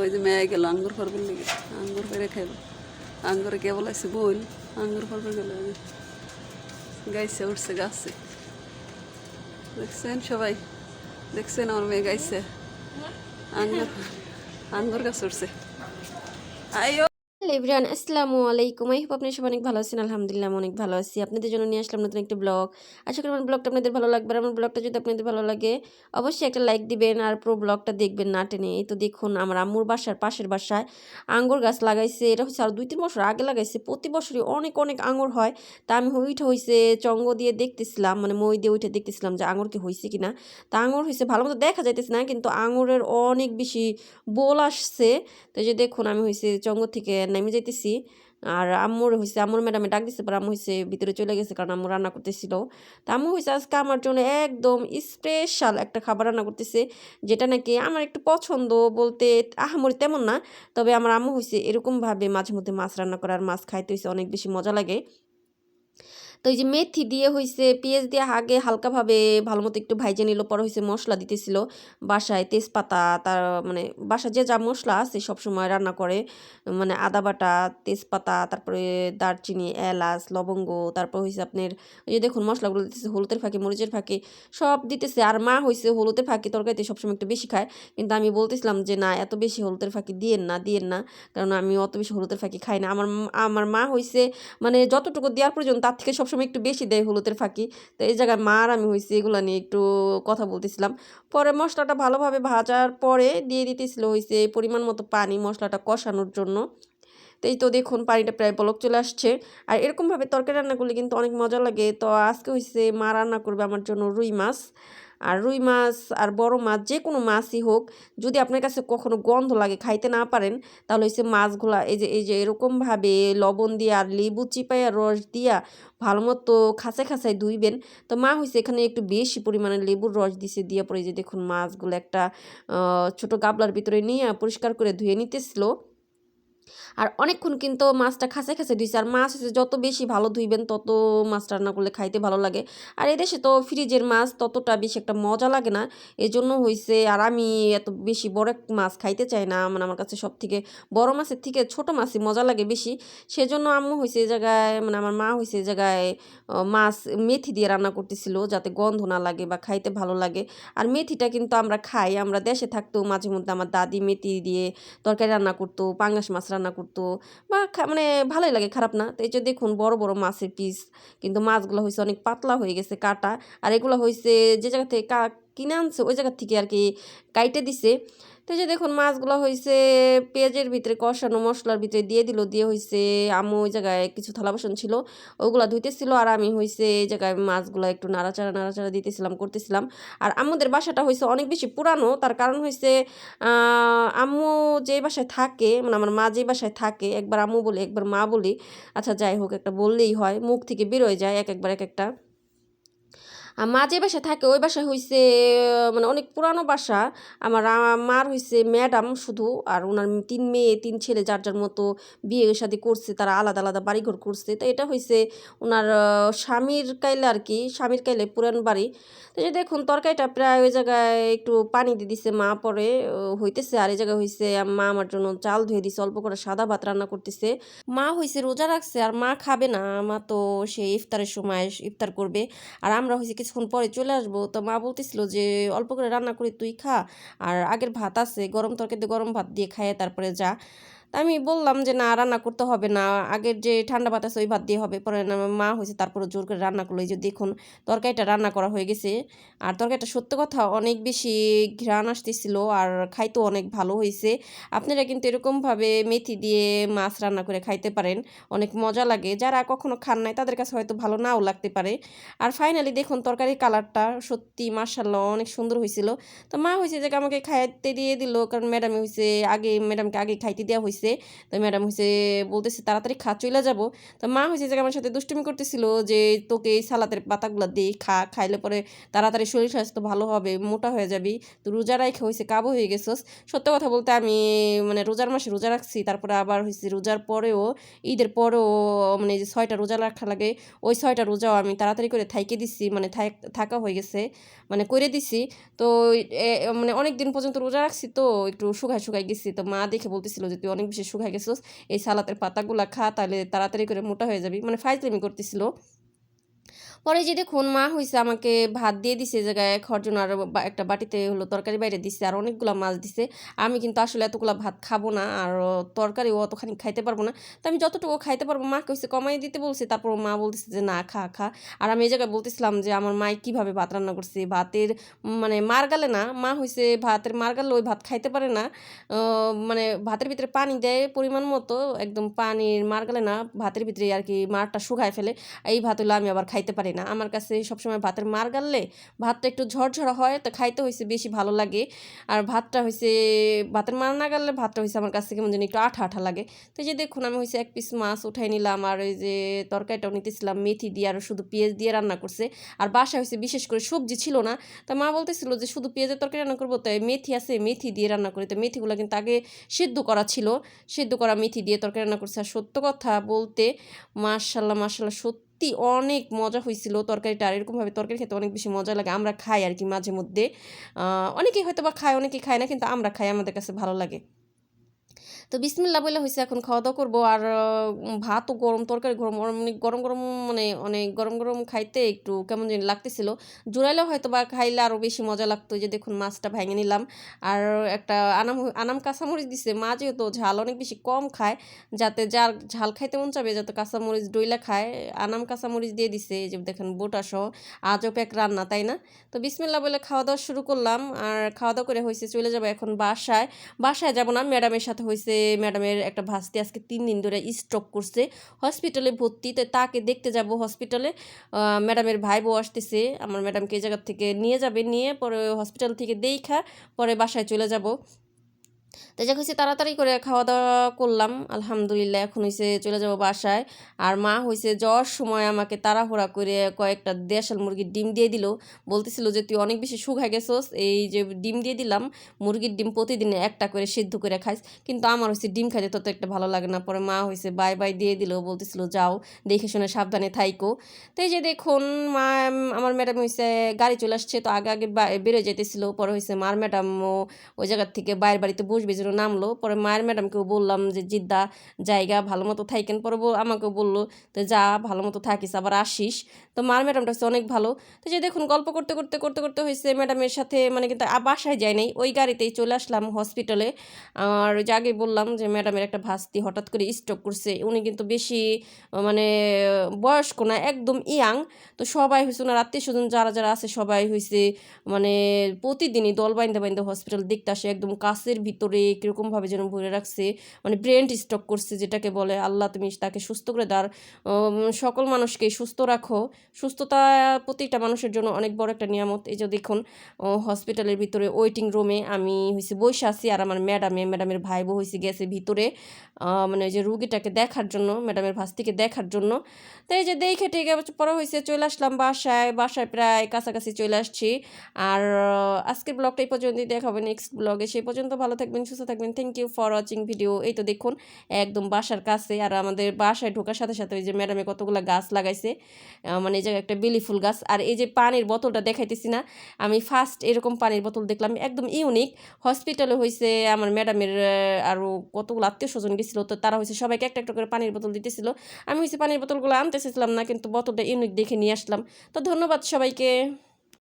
ওই যে মেয়ে গেল, আঙ্গুর ফরবের লেগে আঙ্গুর পেরে খাইব। আঙ্গুরে কে বলাইছে বল আঙ্গুর ফরবে গেল। গাইছে, উঠছে, গাছে। দেখছেন সবাই? দেখছেন আমার মেয়ে গাইছে? আঙ্গুর আঙ্গুর গাছ উঠছে। আইও। হ্যালো এভরিওয়ান, আসসালামু আলাইকুম। আই হোপ আপনি সব অনেক ভালো আছেন, আলহামদুলিল্লাহ অনেক ভালো আছি। আপনাদের জন্য নিয়ে আসলাম নতুন একটি ব্লগ। আশা করি আমার ব্লগটা আপনাদের ভালো লাগবে আর আমার ব্লগটা যদি আপনাদের ভালো লাগে, অবশ্যই একটা লাইক দিবেন আর পুরো ব্লগটা দেখবেন না টেনে। এই তো দেখুন, আমার আম্মুর বাসার পাশের বাসায় আঙ্গুর গাছ লাগাইছে। এটা হচ্ছে আর দুই তিন বছর আগে লাগাইছে। প্রতি বছরই অনেক অনেক আঙুর হয়। তা আমি ওইটা হয়েছে চঙ্গ দিয়ে দেখতেছিলাম মানে মই দিয়ে ওইটা দেখতেছিলাম যে আঙুর কি হয়েছে কিনা। তা আঙুর হয়েছে ভালো মতো দেখা যাইতেছে না, কিন্তু আঙুরের অনেক বেশি বোল আসছে। তো যে দেখুন, আমি হয়েছে চঙ্গ থেকে নেমে যাইতেছি। আর আম্মুর হয়েছে আম্মুর ম্যাডামে ডাক দিচ্ছে পর আম্মু হয়েছে ভিতরে চলে গেছে, কারণ আম্মু রান্না করতেছিল। তা আম্মু হয়েছে আজকে আমার জন্য একদম স্পেশাল একটা খাবার রান্না করতেছে, যেটা নাকি আমার একটু পছন্দ বলতে আহামরি তেমন না, তবে আমার আম্মু হয়েছে এরকমভাবে মাঝে মধ্যে মাছ রান্না করার মাছ খাইতে হয়েছে অনেক বেশি মজা লাগে। তো এই যে মেথি দিয়ে হয়েছে পেঁয়াজ দিয়ে আগে হালকাভাবে ভালো মতো একটু ভাইজে নিল, পরে হয়েছে মশলা দিতেছিল বাসায়, তেজপাতা, তার মানে বাসায় যে যা মশলা আছে সবসময় রান্না করে মানে আদা বাটা, তেজপাতা, তারপরে দারচিনি, এলাচ, লবঙ্গ, তারপর হয়েছে আপনার ওই যে দেখুন মশলাগুলো দিতেছে, হলুদের ফাঁকি, মরিচের ফাঁকি, সব দিতেছে। আর মা হয়েছে হলুদের ফাঁকি তরকারিতে সবসময় একটু বেশি খায়। কিন্তু আমি বলতেছিলাম যে না, এত বেশি হলুদের ফাঁকি দিয়েন না দিয়েন না, কারণ আমি অত বেশি হলুদের ফাঁকি খাই না। আমার আমার মা হয়েছে মানে যতটুকু দেওয়ার প্রয়োজন তার থেকে সবসময় একটু বেশি দেয় হলুদের ফাঁকি। তো এই জায়গায় মা আর আমি হয়েছি এগুলো নিয়ে একটু কথা বলতেছিলাম। পরে মশলাটা ভালোভাবে ভাজার পরে দিয়ে দিতেছিল হয়েছে পরিমাণ মতো পানি মশলাটা কষানোর জন্য। তো এই তো দেখুন পানিটা প্রায় বলক চলে আসছে। আর এরকমভাবে তরকারি রান্না করলে কিন্তু অনেক মজা লাগে। তো আজকে হয়েছে মা রান্না করবে আমার জন্য রুই মাছ। আর রুই মাছ আর বড় মাছ, যে কোনো মাছই হোক, যদি আপনার কাছে কখনো গন্ধ লাগে, খাইতে না পারেন, তাহলে হচ্ছে মাছগুলা, এই যে এই যে এরকমভাবে লবণ দিয়ে আর লেবু চিপাইয়া রস দিয়া ভালো মতো খাঁচে খাঁচায় ধুইবেন, তো মা হয়েছে এখানে একটু বেশি পরিমাণে লেবুর রস দিছে, দিয়ে পরে যে দেখুন মাছগুলো একটা ছোট গাবলার ভিতরে নিয়ে পরিষ্কার করে ধুয়ে নিতেছিল। আর অনেকক্ষণ কিন্তু মাছটা খাসে খাসে ধুইছে আর মাছ হচ্ছে যত বেশি ভালো ধুইবেন, তত মাছ রান্না করলে খাইতে ভালো লাগে। আর এদেশে তো ফ্রিজের মাছ ততটা বেশি একটা মজা লাগে না। এই জন্য হয়েছে আর আমি এত বেশি বড় মাছ খাইতে চাই না। মানে আমার কাছে সব থেকে বড় মাছের থেকে ছোট মাছই মজা লাগে বেশি। সেজন্য আম্মু হয়েছে এই জায়গায় মানে আমার মা হয়েছে এই জায়গায় মাছ মেথি দিয়ে রান্না করতেছিল যাতে গন্ধ না লাগে বা খাইতে ভালো লাগে। আর মেথিটা কিন্তু আমরা খাই, আমরা দেশে থাকতেও মাঝে মধ্যে আমার দাদি মেথি দিয়ে তরকারি রান্না করতো, পাঙ্গাস মাছ রান্না করতো বা মানে ভালোই লাগে, খারাপ না। তো এই যে দেখুন, বড় বড় মাছের পিস কিন্তু মাছগুলো হয়েছে অনেক পাতলা হয়ে গেছে কাটা। আর এগুলো হয়েছে যে জায়গা থেকে কিনে আনছে, ওই জায়গার থেকে আর কি কাইটে দিছে। তো যে দেখুন, মাছগুলো হয়েছে পেঁয়াজের ভিতরে কষানো, মশলার ভিতরে দিয়ে দিল, দিয়ে হয়েছে আম্মু ওই জায়গায় কিছু থালা বাসন ছিল, ওগুলো ধুইতেছিল আর আমি হয়েছে এই জায়গায় মাছগুলো একটু নাড়াচাড়া নাড়াচাড়া দিতেছিলাম, করতেছিলাম। আর আমাদের বাসাটা হয়েছে অনেক বেশি পুরানো, তার কারণ হয়েছে আম্মু যে বাসায় থাকে মানে আমার মা যে বাসায় থাকে, একবার আম্মু বলি, একবার মা বলি আচ্ছা যাই হোক, একটা বললেই হয়, মুখ থেকে বেরোয় যায় এক একবার এক একটা। মা যে বাসায় থাকে, ওই বাসায় হয়েছে মানে অনেক পুরানো বাসা। আমার মার হয়েছে ম্যাডাম শুধু, আর ওনার তিন মেয়ে, তিন ছেলে, যার যার মতো বিয়ে শাদি করছে, তারা আলাদা আলাদা বাড়িঘর করছে। তো এটা হয়েছে ওনার স্বামীর কাইলে আর কি, স্বামীর কাইলে পুরান বাড়ি। তো যে দেখুন, তরকারিটা প্রায় ওই জায়গায় একটু পানি দিয়ে দিছে মা পরে হইতেছে। আর এই জায়গায় হয়েছে মা আমার জন্য চাল ধুয়ে দিছে, অল্প করে সাদা ভাত রান্না করতেছে। মা হয়েছে রোজা রাখছে, আর মা খাবে না। মা তো সে ইফতারের সময় ইফতার করবে। আর আমরা হয়েছে কিছুক্ষণ পরে চলে আসব। তো মা বলতেছিল যে, অল্প করে রান্না করে তুই খা, আর আগের ভাত আছে, গরম তরকারিতে গরম ভাত দিয়ে খায় তারপরে যা। তা আমি বললাম যে, না, রান্না করতে হবে না। আগের যে ঠান্ডা বাতাস, ওই ভাত দিয়ে হবে। পরে মা হয়েছে তারপরে জোর করে রান্না করল। এই যে দেখুন, তরকারিটা রান্না করা হয়ে গেছে। আর তরকারিটা সত্য কথা অনেক বেশি ঘ্রাণ আসতেছিল আর খাইতেও অনেক ভালো হয়েছে আপনারা কিন্তু এরকমভাবে মেথি দিয়ে মাছ রান্না করে খাইতে পারেন। অনেক মজা লাগে। যারা কখনো খান নাই, তাদের কাছে হয়তো ভালো নাও লাগতে পারে। আর ফাইনালি দেখুন, তরকারির কালারটা সত্যি মার্শাল্লাহ অনেক সুন্দর হয়েছিল তো মা হয়েছে যে, আমাকে খাইতে দিয়ে দিল। কারণ ম্যাডামে হয়েছে আগে ম্যাডামকে আগে খাইতে দেওয়া হয়েছে হয়েছে তো ম্যাডাম হয়েছে বলতেছে, তাড়াতাড়ি খা চলে যাব। তো মা হয়েছে যে, আমার সাথে দুষ্টুমি করতেছিল যে, তোকে এই সালাতের পাতাগুলো দিই খা, খাইলে পরে তাড়াতাড়ি শরীর স্বাস্থ্য ভালো হবে, মোটা হয়ে যাবি তো রোজা রাখে হয়েছে কাবু হয়ে গেছস। সত্য কথা বলতে আমি মানে রোজার মাসে রোজা রাখছি, তারপরে আবার হয়েছে রোজার পরেও, ঈদের পরেও মানে যে, ছয়টা রোজা রাখা লাগে, ওই ছয়টা রোজাও আমি তাড়াতাড়ি করে থাইকে দিছি মানে থাকা হয়ে গেছে মানে করে দিছি। তো মানে অনেক দিন পর্যন্ত রোজা রাখছি তো, একটু শুকায় শুকায় গেছি, তো মা দেখে বলতেছিল যে, তুই অনেক বেশি শুকায় গেছিল। এই সালাতের পাতাগুলো খা তাহলে তাড়াতাড়ি করে মোটা হয়ে যাবে। মানে ফাইজলামি করতেছিল। পরে যে দেখুন মা হয়েছে আমাকে ভাত দিয়ে দিছে জায়গায় খরজন আর বা- একটা বাটিতে হলো তরকারি বাইরে দিছে, আর অনেকগুলো মাছ দিছে। আমি কিন্তু আসলে এতগুলো ভাত খাব না, আর তরকারিও অতখানি খাইতে পারব না। তো আমি যতটুকু খাইতে পারব মাকে হচ্ছে কমাই দিতে বলছি। তারপর মা বলতেছে যে, না, খা খা। আর আমি এই জায়গায় বলতেছিলাম যে, আমার মাই কীভাবে ভাত রান্না করছে? ভাতের মানে মার গালে না, মা হয়েছে ভাতের, মার গালে ওই ভাত খাইতে পারে না। মানে ভাতের ভিতরে পানি দেয় পরিমাণ মতো, একদম পানির মার গালে না, ভাতের ভিতরে আর কি মারটা শুকায় ফেলে। এই ভাত হইলে আমি আবার খাইতে পারি না। আমার কাছে সবসময় ভাতের মার গাললে ভাতটা একটু ঝরঝরা হয়, তো খাইতে হয়েছে বেশি ভালো লাগে। আর ভাতটা হয়েছে ভাতের মার না গাললে ভাতটা হয়েছে আমার কাছে কেমন জানি একটু আঠা আঠা লাগে। তো যে দেখুন, আমি হয়েছে এক পিস মাছ উঠাই নিলাম, আর ওই যে তরকারিটাও নিতেছিলাম, মেথি দিয়ে আর শুধু পেঁয়াজ দিয়ে রান্না করছে। আর বাসায় হয়েছে বিশেষ করে সবজি ছিল না, তা মা বলতেছিল যে শুধু পেঁয়াজের তরকারি রান্না করব তো এই মেথি আছে, মেথি দিয়ে রান্না করি। তো মেথিগুলো কিন্তু আগে সিদ্ধ করা ছিল, সিদ্ধ করা মেথি দিয়ে তরকারি রান্না করছে। আর সত্য কথা বলতে মার্শাল্লাহ মার্শাল্লাহ সত্যি অনেক মজা হয়েছিল তরকারিটা। আর এরকমভাবে তরকারি খেতে অনেক বেশি মজা লাগে। আমরা খাই আর কি মাঝে মধ্যে। অনেকেই হয়তো বা খায়, অনেকেই খায় না, কিন্তু আমরা খাই, আমাদের কাছে ভালো লাগে। তো বিসমিল্লা বলে হয়েছে এখন খাওয়া দাওয়া করব। আর ভাতও গরম তরকারি, গরম অনেক গরম গরম মানে অনেক গরম গরম খাইতে একটু কেমন জানি লাগতেছিল। জোরাইলেও হয়তো বা খাইলে আরও বেশি মজা লাগতো যে দেখুন মাছটা ভেঙে নিলাম। আর একটা আনাম আনাম কাঁচামরিচ দিছে। মা যেহেতু ঝাল অনেক বেশি কম খায়, যাতে যার ঝাল খাইতে মন চাবে যাতে কাঁচামরিচ ডইলা খায়, আনাম কাঁচামরিচ দিয়ে দিছে। যে দেখেন বোটা সহ আজব এক রান্না, তাই না? তো বিসমিল্লা বলে খাওয়া দাওয়া শুরু করলাম। আর খাওয়া দাওয়া করে হয়েছে চলে যাব এখন বাসায়। বাসায় যাব না, ম্যাডামের সাথে হয়েছে ম্যাডামের একটা ভাস্তি আজকে তিন দিন ধরে স্ট্রোক করছে। হসপিটালে ভর্তি, তো তাকে দেখতে যাব হসপিটালে ম্যাডামের ভাই বউ আসতেছে, আমার ম্যাডামকে এই জায়গার থেকে নিয়ে যাবে, নিয়ে পরে হসপিটাল থেকে দেখা, পরে বাসায় চলে যাব। তো যাক, হয়েছে তাড়াতাড়ি করে খাওয়া দাওয়া করলাম, আলহামদুলিল্লাহ। এখন হয়েছে চলে যাব বাসায়। আর মা হয়েছে যাওয়ার সময় আমাকে তাড়াহুড়া করে কয়েকটা দেশাল মুরগির ডিম দিয়ে দিল। বলতেছিল যে, তুই অনেক বেশি শুকায় গেছোস, এই যে ডিম দিয়ে দিলাম, মুরগির ডিম প্রতিদিন একটা করে সিদ্ধ করে খাইস, কিন্তু আমার হয়েছে ডিম খাইতে তত একটা ভালো লাগে না। পরে মা হয়েছে, বাই বাই দিয়ে দিল। বলতেছিল, যাও, দেখে শুনে সাবধানে থাইকো। তো এই যে দেখুন, মা, আমার ম্যাডাম হয়েছে, গাড়ি চলে আসছে, তো আগে আগে বা- বেরোয় যেতেছিল পরে হয়েছে মার ম্যাডামও ওই জায়গার থেকে বাইরের বাড়িতে বসবে যেন নামলো। পরে মায়ের ম্যাডামকেও বললাম যে, জিদ্দা, জায়গা ভালো মতো থাকেন পরে আমাকেও বলল, তো যা, ভালো মতো থাকিস, আবার আসিস। তো মার ম্যাডামটা হচ্ছে অনেক ভালো। তো যে দেখুন, গল্প করতে করতে করতে করতে হয়েছে ম্যাডামের সাথে মানে কিন্তু বাসায় যায় নাই। ওই গাড়িতেই চলে আসলাম হসপিটালে। আর যে আগে বললাম যে, ম্যাডামের একটা ভাস্তি হঠাৎ করে স্ট্রোক করছে। উনি কিন্তু বেশি মানে বয়স্ক না, একদম ইয়াং। তো সবাই হয়েছে ওনার আত্মীয় স্বজন যারা যারা আছে সবাই হয়েছে মানে প্রতিদিনই দল বাইন্দা বাইন্দা হসপিটাল দেখতে আসে। একদম কাছের ভিতরে কীরকমভাবে যেন ভরে রাখছে মানে ব্রেন স্টক করছে যেটাকে বলে, আল্লাহ, তুমি তাকে সুস্থ করে দাও। সকল মানুষকে সুস্থ রাখো। সুস্থতা প্রতিটা মানুষের জন্য অনেক বড় একটা নিয়ামত। এই যে দেখুন হসপিটালের ভিতরে ওয়েটিং রুমে আমি হয়েছে বসে আছি আর আমার ম্যাডামে ম্যাডামের ভাই বউ হয়েছে গেছে ভিতরে মানে ওই যে রুগীটাকে দেখার জন্য ম্যাডামের ভাস্তিকে দেখার জন্য। তো এই যে দেখে টেকে পরে হয়েছে চলে আসলাম বাসায় বাসায় প্রায় কাছাকাছি চলে আসছি। আর, আজকের ব্লগটা এই পর্যন্তই দেখাবো নেক্সট ব্লগে সেই পর্যন্ত ভালো থাকবেন সুস্থ থাকবেন। Thank you for watching video এই তো দেখুন, একদম বাসার কাছে আর আমাদের বাসায় ঢোকার সাথে সাথে ওই যে ম্যাডামে কতগুলো গাছ লাগাইছে মানে এই জায়গায় একটা বেলি ফুল গাছ। আর এই যে পানির বোতলটা দেখাইতেছি না, আমি ফার্স্ট এরকম পানির বোতল দেখলাম, একদম ইউনিক হসপিটালে হয়েছে আমার ম্যাডামের আরও কতগুলো আত্মীয় স্বজন গেছিল, তো তারা হয়েছে সবাইকে একটা একটা করে পানির বোতল দিতেছিল। আমি হয়েছে পানির বোতলগুলো আনতে চেয়েছিলাম না, কিন্তু বোতলটা ইউনিক দেখে নিয়ে আসলাম। তো ধন্যবাদ সবাইকে।